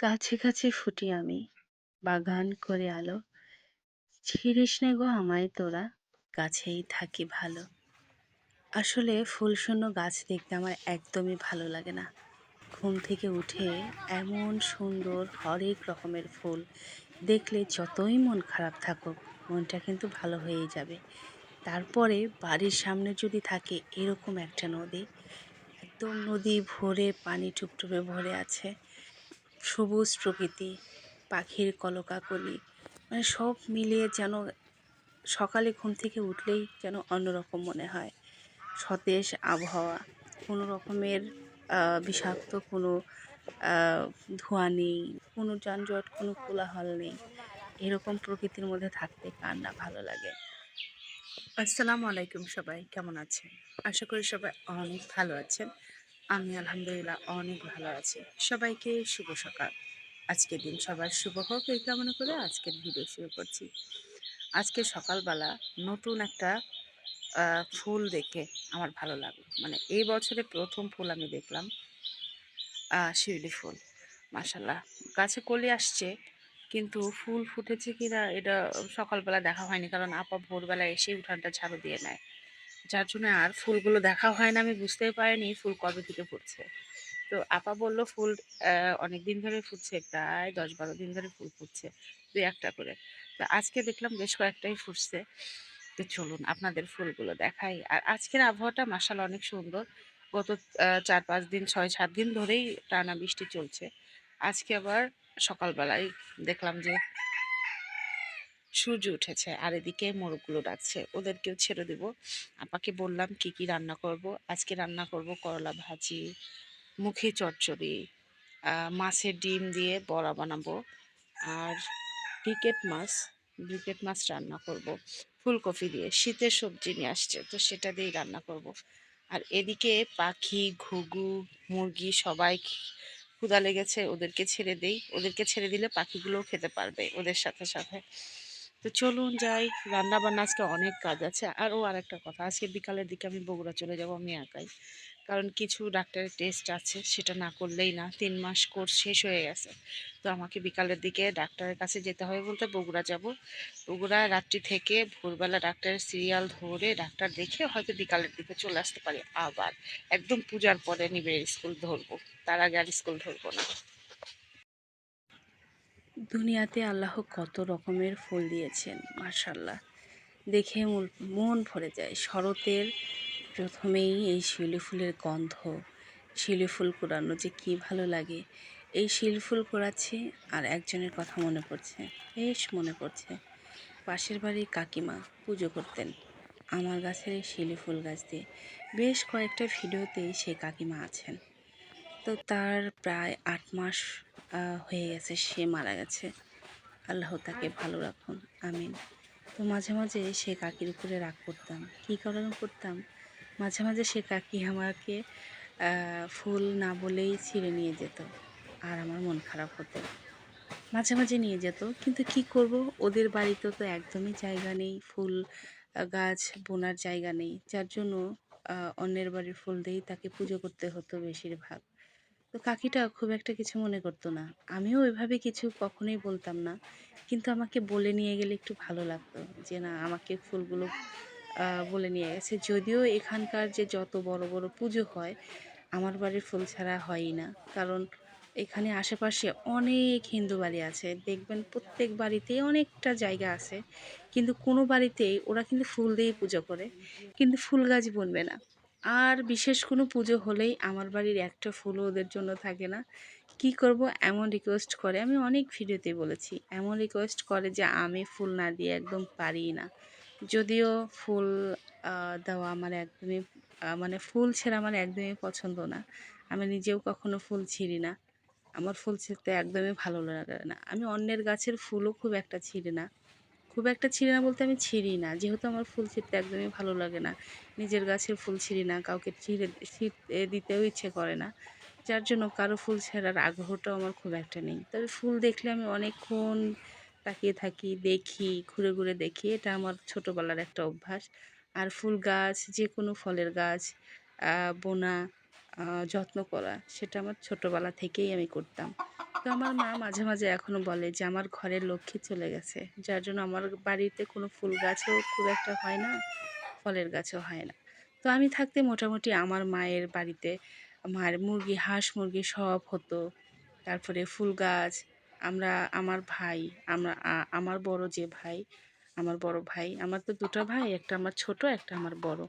কাছে কাছে ফুটি আমি বাগান করে আলো। ছিড়িস নে গো আমায় তোরা, গাছেই থাকি ভালো। আসলে ফুলশূন্য গাছ দেখতে আমার একদমই ভালো লাগে না। ঘুম থেকে উঠে এমন সুন্দর হরেক রকমের ফুল দেখলে যতই মন খারাপ থাকুক, মনটা কিন্তু ভালো হয়েই যাবে। তারপরে বাড়ির সামনে যদি থাকে এরকম একটা নদী, একদম নদী ভরে পানি টুপটুপে ভরে আছে। সবুজ প্রকৃতি, পাখির কলকাকলি মানে সব মিলিয়ে যেন সকালে ঘুম থেকে উঠলেই যেন অন্যরকম মনে হয়। সতেজ আবহাওয়া, কোনো রকমের বিষাক্ত, কোনো ধোঁয়া নেই, কোনো যানজট, কোনো কোলাহল নেই। এরকম প্রকৃতির মধ্যে থাকতে কার না ভালো লাগে। আসসালামু আলাইকুম সবাই, কেমন আছেন? আশা করি সবাই অনেক ভালো আছেন। আমি আলহামদুলিল্লাহ অনেক ভালো আছি। সবাইকে শুভ সকাল। আজকের দিন সবার শুভ হোক এই কামনা করে আজকের ভিডিও শুরু করছি। আজকে সকালবেলা নতুন একটা ফুল দেখে আমার ভালো লাগল। মানে এই বছরে প্রথম ফুল আমি দেখলাম শিউলি ফুল। মাসাল্লাহ গাছে কলি আসছে, কিন্তু ফুল ফুটেছে কিনা এটা সকালবেলা দেখা হয়নি, কারণ আপা ভোরবেলা এসে উঠানটা ঝাড়ু দিয়ে নেয়। যার জন্য আর ফুলগুলো দেখা হয় না, আমি বুঝতেই পারিনি ফুল কবে থেকে ফুটছে। তো আপা বলল ফুল অনেক দিন ধরে ফুটছে, প্রায় দশ বারো দিন ধরে ফুল ফুটছে, দুই একটা করে। তো আজকে দেখলাম বেশ কয়েকটাই ফুটছে। তো চলুন আপনাদের ফুলগুলো দেখাই। আর আজকের আবহাওয়াটা মাসাল অনেক সুন্দর। গত চার পাঁচ দিন ছয় সাত দিন ধরেই টানা বৃষ্টি চলছে। আজকে আবার সকালবেলায় দেখলাম যে সূর্য উঠেছে আর এদিকে মোরগগুলো ডাকছে, ওদেরকেও ছেড়ে দেব। আপাকে বললাম কি কি রান্না করব? আজকে রান্না করব করলা ভাজি, মুখে চচ্চড়ি মাছের ডিম দিয়ে বড়া বানাবো আর ব্রিকেট মাছ ব্রিকেট মাছ রান্না করব। ফুলকপি দিয়ে, শীতের সবজি নিয়ে আসছে, তো সেটা দিয়েই রান্না করব। আর এদিকে পাখি, ঘুঘু, মুরগি সবাই ক্ষুদা লেগেছে, ওদেরকে ছেড়ে দেই। ওদেরকে ছেড়ে দিলে পাখিগুলোও খেতে পারবে ওদের সাথে সাথে। তো চলুন যাই। রান্না বান্না আজকে অনেক কাজ আছে। আরও আর একটা কথা, আজকে বিকালের দিকে আমি বগুড়া চলে যাব, আমি একাই। কারণ কিছু ডাক্তারের টেস্ট আছে, সেটা না করলেই না, তিন মাস কোর্স শেষ হয়ে গেছে। তো আমাকে বিকালের দিকে ডাক্তারের কাছে যেতে হবে বলতে বগুড়া যাব। বগুড়া রাত্রি থেকে ভোরবেলা ডাক্তারের সিরিয়াল ধরে ডাক্তার দেখে হয়তো বিকালের দিকে চলে আসতে পারি। আবার একদম পূজার পরে নিবে, স্কুল ধরবো। তার আগে আর স্কুল ধরবো না। দুনিয়াতে আল্লাহ কত রকমের ফুল দিয়েছেন মার্শাল্লাহ দেখে মন ভরে যায়। শরতের প্রথমেই এই শিউলি ফুলের গন্ধ, শিউলি ফুল কুড়ানো যে কি ভালো লাগে। এই শিউলি ফুল কুড়াচ্ছি আর একজনের কথা মনে পড়ছে, বেশ মনে পড়ছে। পাশের বাড়ির কাকিমা পুজো করতেন আমার গাছের এই শিউলি ফুল গাছ দিয়ে। বেশ কয়েকটা ভিডিওতেই সে কাকিমা আছেন। তো তার প্রায় আট মাস হয়ে গেছে সে মারা গেছে। আল্লাহ তাকে ভালো রাখুন, আমিন। তো মাঝে মাঝে সে কাকির উপরে রাগ করতাম। কী কারণে করতাম? মাঝে মাঝে সে কাকি আমাকে ফুল না বলেই ছিঁড়ে নিয়ে যেত আর আমার মন খারাপ হতো। মাঝে মাঝে নিয়ে যেত, কিন্তু কি করব? ওদের বাড়িতে তো একদমই জায়গা নেই, ফুল গাছ বোনার জায়গা নেই। যার জন্য অন্যের বাড়ির ফুল দিয়েই তাকে পুজো করতে হতো বেশিরভাগ। তো কাকিটা খুব একটা কিছু মনে করতো না। আমিও ওইভাবে কিছু কখনোই বলতাম না। কিন্তু আমাকে বলে নিয়ে গেলে একটু ভালো লাগতো যে, না, আমাকে ফুলগুলো বলে নিয়ে গেছে। যদিও এখানকার যে যত বড় বড় পুজো হয়, আমার বাড়ির ফুল ছাড়া হয়ই না। কারণ এখানে আশেপাশে অনেক হিন্দু বাড়ি আছে। দেখবেন প্রত্যেক বাড়িতেই অনেকটা জায়গা আছে। কিন্তু কোনো বাড়িতেই ওরা কিন্তু ফুল দিয়েই পুজো করে। কিন্তু ফুল গাছ বনবে না। আর বিশেষ কোনো পুজো হলেই আমার বাড়ির একটা ফুলও ওদের জন্য থাকে না। কি করব? এমন রিকোয়েস্ট করে। আমি অনেক ভিডিওতে বলেছি। এমন রিকোয়েস্ট করে যে আমি ফুল না দিয়ে একদম পারি না। যদিও ফুল দেওয়া আমার একদমই মানে ফুল ছেঁড়া আমার একদমই পছন্দ না। আমি নিজেও কখনো ফুল ছিঁড়ি না। আমার ফুল ছিঁড়তে একদমই ভালো লাগে না। আমি অন্যের গাছের ফুলও খুব একটা ছিঁড়ি না। খুব একটা ছিঁড়ি না বলতে আমি ছিঁড়ি না। যেহেতু আমার ফুল ছিঁড়তে একদমই ভালো লাগে না। নিজের গাছের ফুল ছিঁড়ি না, কাউকে ছিঁড়ে, ছিঁড়তে দিতেও ইচ্ছে করে না। যার জন্য কারও ফুল ছেঁড়ার আগ্রহটাও আমার খুব একটা নেই। তবে ফুল দেখলে আমি অনেকক্ষণ তাকিয়ে থাকি, দেখি, ঘুরে ঘুরে দেখি। এটা আমার ছোটোবেলার একটা অভ্যাস। আর ফুল গাছ যে কোনো ফলের গাছ বোনা যত্ন করা, সেটা আমার ছোটোবেলা থেকেই আমি করতাম। তো আমার মা মাঝে, মাঝে এখনও বলে যে আমার ঘরের লক্ষ্মী চলে গেছে। যার জন্য আমার বাড়িতে কোনো ফুল গাছও খুব একটা হয় না, ফলের গাছও হয় না। তো আমি থাকতে মোটামুটি আমার মায়ের বাড়িতে মায়ের মুরগি, হাঁস, মুরগি সব হতো। তারপরে ফুল গাছ, আমরা আমার ভাই, আমরা আমার বড় যে ভাই, আমার বড় ভাই, আমার তো দুটো ভাই, একটা আমার ছোট, একটা আমার বড়।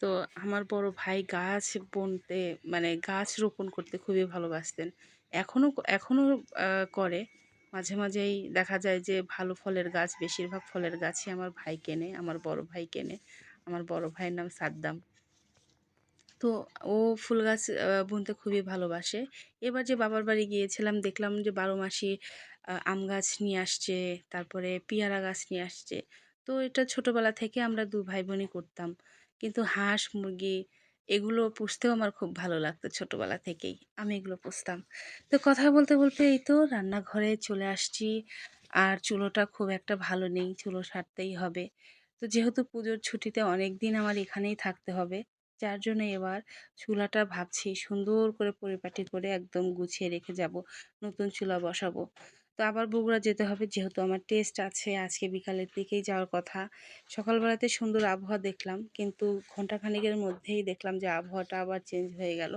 তো আমার বড় ভাই গাছ বুনতে মানে গাছ রোপণ করতে খুবই ভালোবাসতেন। এখনও এখনও করে। মাঝে, মাঝেই দেখা যায় যে ভালো ফলের গাছ, বেশিরভাগ ফলের গাছই আমার ভাই কেনে, আমার বড় ভাই কেনে। আমার বড় ভাইয়ের নাম সাদ্দাম। তো ও ফুল গাছ বুনতে খুবই ভালোবাসে। এবার যে বাবার বাড়ি গিয়েছিলাম দেখলাম যে ১২ মাসি আম গাছ নিয়ে আসছে, তারপরে পেয়ারা গাছ নিয়ে আসছে। তো এটা ছোটোবেলা থেকে আমরা দু ভাই বোনই করতাম। কিন্তু হাঁস, মুরগি এগুলো পুষতেও আমার খুব ভালো লাগতো ছোটবেলা থেকেই। আমি এগুলো পুষতাম। তো কথা বলতে, বলতে এই তো রান্নাঘরে চলে আসছি। আর চুলোটা খুব একটা ভালো নেই। চুলো সারতেই হবে। তো যেহেতু পুজোর ছুটিতে অনেক দিন আমার এখানেই থাকতে হবে। যার জন্য এবার চুলাটা ভাবছি সুন্দর করে পরিপাটি করে একদম গুছিয়ে রেখে যাব। নতুন চুলা বসাবো। তো আবার বগুড়া যেতে হবে যেহেতু আমার টেস্ট আছে আজকে বিকালের দিকেই যাওয়ার কথা। সকালবেলাতে সুন্দর আবহাওয়া দেখলাম, কিন্তু ঘন্টাখানেকের মধ্যেই দেখলাম যে আবহাওয়াটা আবার চেঞ্জ হয়ে গেল।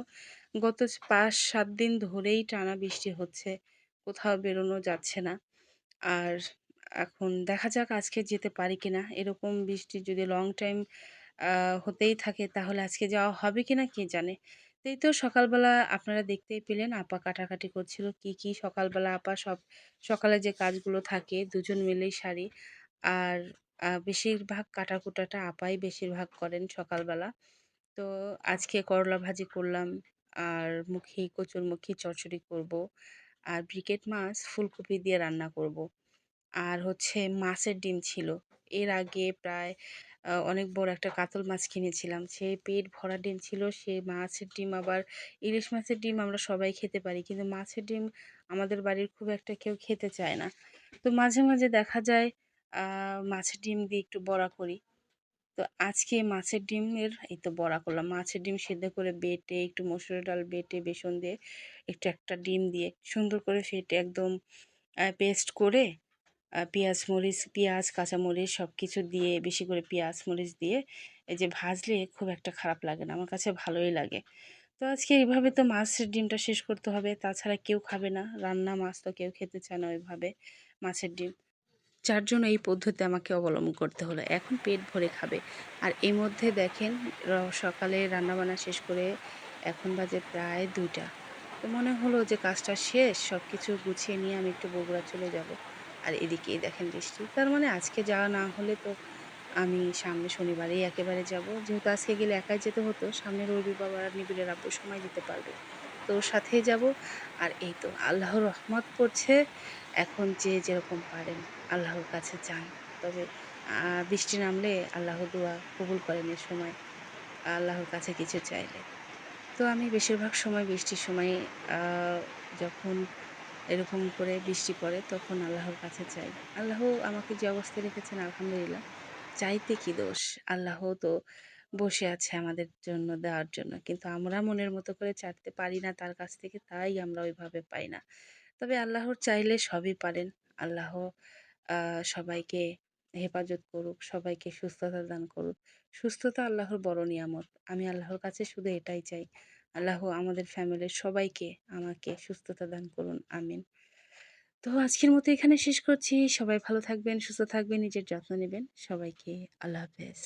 গত ৫-৭ দিন ধরেই টানা বৃষ্টি হচ্ছে। কোথাও বেরোনো যাচ্ছে না। আর এখন দেখা যাক আজকে যেতে পারি কিনা। এরকম বৃষ্টি যদি লং টাইম হতেই থাকে, তাহলে আজকে যাওয়া হবে কিনা কে জানে। এই তো সকালবেলা আপনারা দেখতেই পেলেন আপা কাটাকাটি করছিল। কি, কি সকালবেলা আপা সব সকালে যে কাজগুলো থাকে দুজন মিলেই সারি। আর বেশিরভাগ কাটাকুটাটা আপাই বেশিরভাগ করেন সকালবেলা। তো আজকে করলা ভাজি করলাম। আর মুখি কচুরমুখী চচ্চড়ি করব। আর ব্রিকেট মাছ ফুলকপি দিয়ে রান্না করব। আর হচ্ছে মাছের ডিম ছিল। এর আগে প্রায় অনেক বড় একটা কাতল মাছ কিনেছিলাম। সে পেট ভরা ডিম ছিল। সে মাছের ডিম আবার ইলিশ মাছের ডিম আমরা সবাই খেতে পারি। কিন্তু মাছের ডিম আমাদের বাড়ির খুব একটা কেউ খেতে চায় না। তো মাঝে, মাঝে দেখা যায় মাছের ডিম দিয়ে একটু বড়া করি। তো আজকে মাছের ডিমের এই তো বড়া করলাম। মাছের ডিম সেদ্ধ করে বেটে একটু মসুর ডাল বেটে বেসন দিয়ে একটু একটা ডিম দিয়ে সুন্দর করে ফেটে একদম পেস্ট করে পেঁয়াজ মরিচ, পেঁয়াজ, কাঁচামরিচ সব কিছু দিয়ে বেশি করে পেঁয়াজ মরিচ দিয়ে এই যে ভাজলে খুব একটা খারাপ লাগে না। আমার কাছে ভালোই লাগে। তো আজকে এইভাবে তো মাছের ডিমটা শেষ করতে হবে। তাছাড়া কেউ খাবে না। রান্না মাছ তো কেউ খেতে চায় না ওইভাবে মাছের ডিম। যার জন্য এই পদ্ধতি আমাকে অবলম্বন করতে হলো। এখন পেট ভরে খাবে। আর এর মধ্যে দেখেন সকালে রান্নাবান্না শেষ করে এখন বাজে প্রায় দুইটা তো মনে হলো যে কাজটা শেষ সব কিছু গুছিয়ে নিয়ে আমি একটু বগুড়া চলে যাব। আর এদিকেই দেখেন বৃষ্টি। তার মানে আজকে যাওয়া না হলে তো আমি সামনে শনিবারেই একেবারে যাব। যেহেতু আজকে গেলে একাই যেতে হতো, সামনে রবিবার আর নিবিড়ের আব্বু সময় দিতে পারবে। তো ওর সাথেই যাব। আর এই তো আল্লাহর রহমত পড়ছে। এখন যে যেরকম পারেন আল্লাহর কাছে চান। তবে বৃষ্টি নামলে আল্লাহ দোয়া কবুল করেন এ সময়। আল্লাহর কাছে কিছু চাইলে। তো আমি বেশিরভাগ সময় বৃষ্টির সময় যখন এরকম করে বৃষ্টি পড়ে তখন আল্লাহর কাছে চাই। আল্লাহ আমাকে যে অবস্থায় রেখেছেন আলহামদুলিল্লাহ। চাইতে কি দোষ? আল্লাহ তো বসে আছে আমাদের জন্য দেওয়ার জন্য। কিন্তু আমরা মনের মতো করে চাইতে পারি না তার কাছ থেকে তাই আমরা ওইভাবে পাই না। তবে আল্লাহর চাইলে সবই পারেন। আল্লাহ সবাইকে হেফাজত করুক, সবাইকে সুস্থতা দান করুক। সুস্থতা আল্লাহর বড় নিয়ামত। আমি আল্লাহর কাছে শুধু এটাই চাই। আল্লাহ আমাদের ফ্যামিলির সবাইকে আমাকে সুস্থতা দান করুন। আমিন। তো আজকের মতো এখানে শেষ করছি। সবাই ভালো থাকবেন, সুস্থ থাকবেন, নিজের যত্ন নেবেন সবাইকে আল্লাহ হাফেজ।